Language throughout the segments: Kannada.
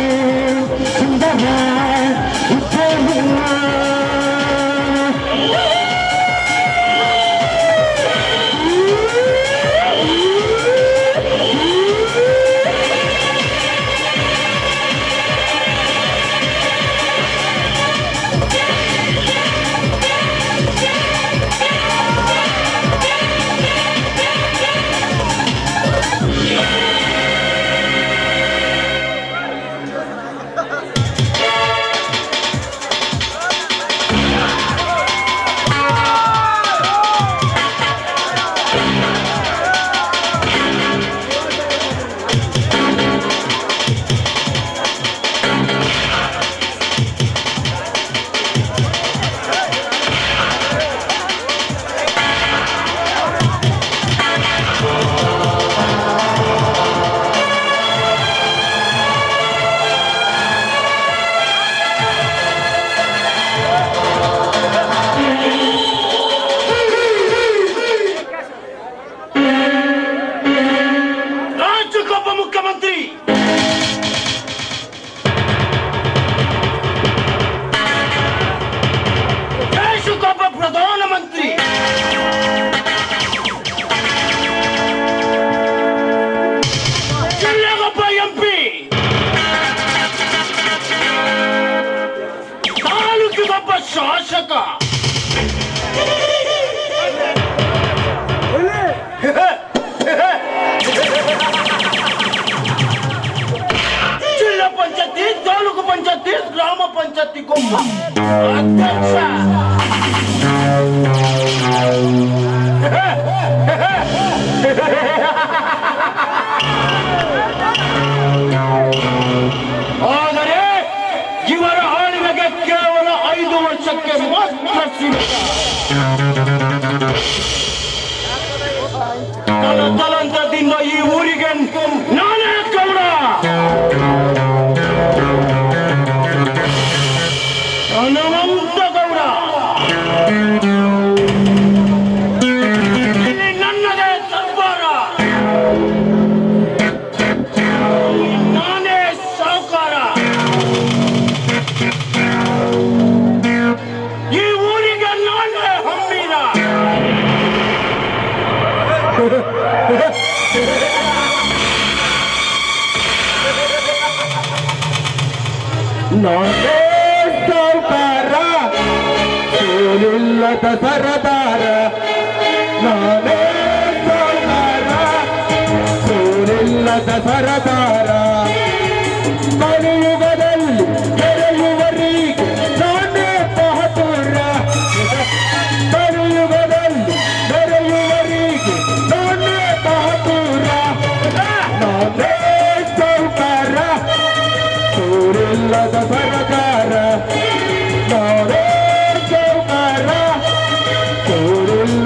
나를 준다면 টাকা जिल्हा पंचायती तालुका पंचायती ग्राम पंचायती अध्यक्ष। ತಲತಲಾಂತರದಿಂದ ಈ ಊರಿಗೆ ನಾನೇ ಗೌಡ ಹನುಮಂತ ನಾನೇ ಸಾವುಕಾರ ಸೋಲಿಲ್ಲದ ಸರದಾರ ನಾನೇ ಸೋಲಿಲ್ಲದ ಸರದಾರ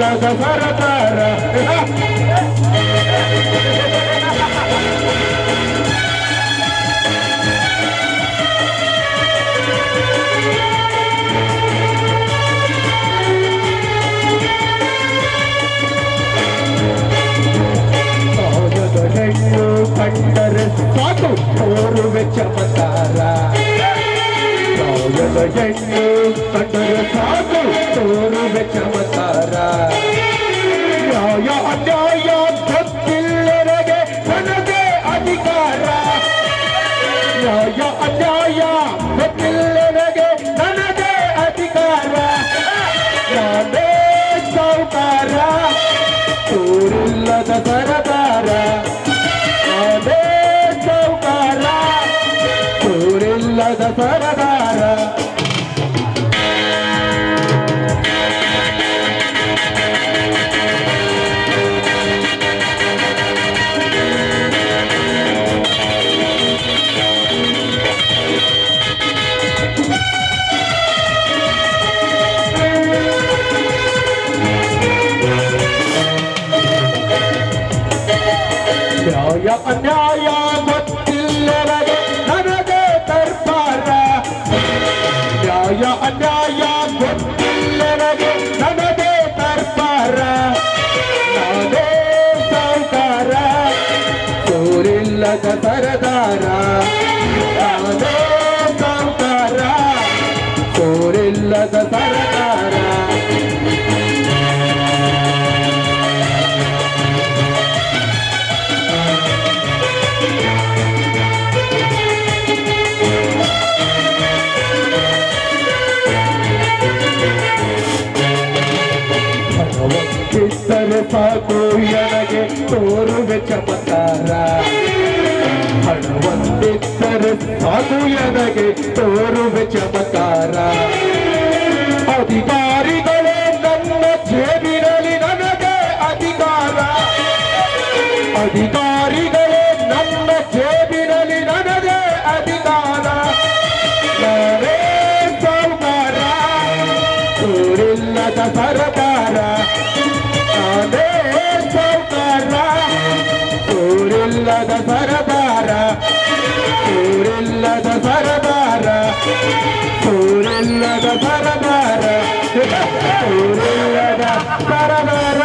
Para, para, para. ಹೆಣ್ಣು ಕಂಡರೆ ಸಾಕು ತೋರುವೆ ಚಮತ್ಕಾರ ನ್ಯಾಯ ಅನ್ಯಾಯ ಗೊತ್ತಿಲ್ಲರಿಗೆ ನನಗೆ ಅಧಿಕಾರ ನ್ಯಾಯ ಅನ್ಯಾಯ ಗೊತ್ತಿಲ್ಲರಿಗೆ ನನಗೆ ಅಧಿಕಾರ ನಾನೇ ಸಾವುಕಾರ ಊರಿಲ್ಲದ ಸರದಾರ ನಾನೇ ಸಾವುಕಾರ ಊರಿಲ್ಲದ ಸರದಾರ ನ್ಯಾಯ ಅನ್ಯಾಯ ಗೊತ್ತಿಲ್ಲರಗೆ ನನಗೆ ದರ್ಬಾರ ನ್ಯಾಯ ಅನ್ಯಾಯ ಗೊತ್ತಿಲ್ಲರಗೆ ನನಗೆ ದರ್ಬಾರ ನಾನೇ ಸಾವುಕಾರ ಸೂರಿಲ್ಲದ ಸರದಾರ ನಾನೇ ಸಾವುಕಾರ ಸೂರಿಲ್ಲದ ಸರದಾರ ಸಾಕು ಎನಗೆ ತೋರುವೆ ಚಮತ್ಕಾರ. ಹಣವಂತಿದ್ದರೆ ಸಾಕು ಎನಗೆ ತೋರುವೆ ಚಮತ್ಕಾರ. ಅಧಿಕಾರಿಗಳೇ ನನ್ನ ಜೇಬಿನಲ್ಲಿ ನನಗೆ ಅಧಿಕಾರ. ಅಧಿಕಾರಿಗಳೇ ಸೂರಿಲ್ಲದ ಸರದಾರ ಸೂರಿಲ್ಲದ ಸರದಾರ ಸೂರಿಲ್ಲದ ಸರದಾರ ಸೂರಿಲ್ಲದ ಸರದಾರ